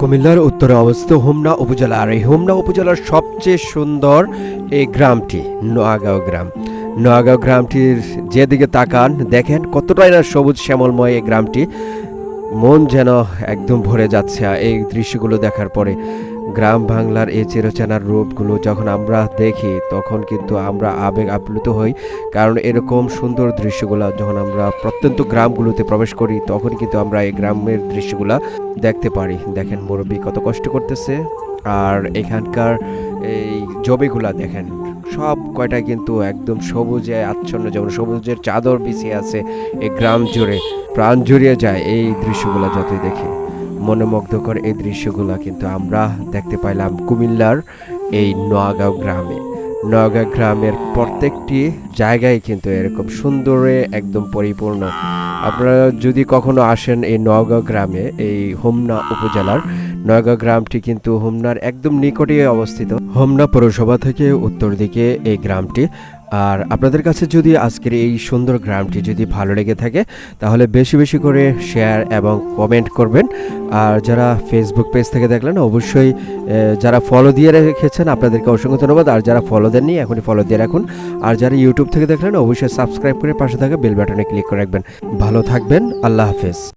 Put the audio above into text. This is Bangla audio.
কুমিল্লার উত্তরে অবস্থিত হোমনা উপজেলা আর এই হোমনা উপজেলার সবচেয়ে সুন্দর এই গ্রামটি, নোয়াগাঁও গ্রাম। নোয়াগাঁও গ্রামটির যেদিকে তাকান, দেখেন কতটাই না সবুজ শ্যামলময় এই গ্রামটি। মন যেন একদম ভরে যাচ্ছে। এই দৃশ্যগুলো দেখার পরে গ্রাম বাংলার এই চিরচেনার রূপগুলো যখন আমরা দেখি, তখন কিন্তু আমরা আবেগ আপ্লুত হই। কারণ এরকম সুন্দর দৃশ্যগুলো যখন আমরা প্রত্যন্ত গ্রামগুলোতে প্রবেশ করি, তখন কিন্তু আমরা এই গ্রামের দৃশ্যগুলো দেখতে পারি। দেখেন, মুরব্বী কত কষ্ট করতেছে। আর এখানকার এই জমিগুলা দেখেন, সব কয়টা কিন্তু একদম সবুজে আচ্ছন্ন, যেমন সবুজের চাদর বিছিয়ে আছে এই গ্রাম জুড়ে। প্রাণ জুড়িয়ে যায় এই দৃশ্যগুলো যতই দেখি। মনোমুগ্ধকর এই দৃশ্যগুলো কিন্তু আমরা দেখতে পাইলাম কুমিল্লার এই নোয়াগাঁও গ্রামে। নোয়াগাঁও গ্রামের প্রত্যেকটি জায়গায় কিন্তু এরকম সুন্দরে একদম পরিপূর্ণ। আপনারা যদি কখনো আসেন এই নওগাঁও গ্রামে, এই হোমনা উপজেলার, নওগাঁও গ্রামটি কিন্তু হোমনার একদম নিকটে অবস্থিত। হোমনা পৌরসভা থেকে উত্তর দিকে এই গ্রামটি আর আপনাদের কাছে যদি আজকের এই সুন্দর গ্রামটি যদি ভালো লেগে থাকে, তাহলে বেশি বেশি করে শেয়ার এবং কমেন্ট করবেন। আর যারা ফেসবুক পেজ থেকে দেখলেন, অবশ্যই যারা ফলো দিয়ে রেখেছেন, আপনাদেরকে অসংখ্য ধন্যবাদ। আর যারা ফলো দেননি, এখনই ফলো দিয়ে রাখুন। আর যারা ইউটিউব থেকে দেখলেন, অবশ্যই সাবস্ক্রাইব করে পাশে থাকা বেল বাটনে ক্লিক করে রাখবেন। ভালো থাকবেন, আল্লাহ হাফেজ।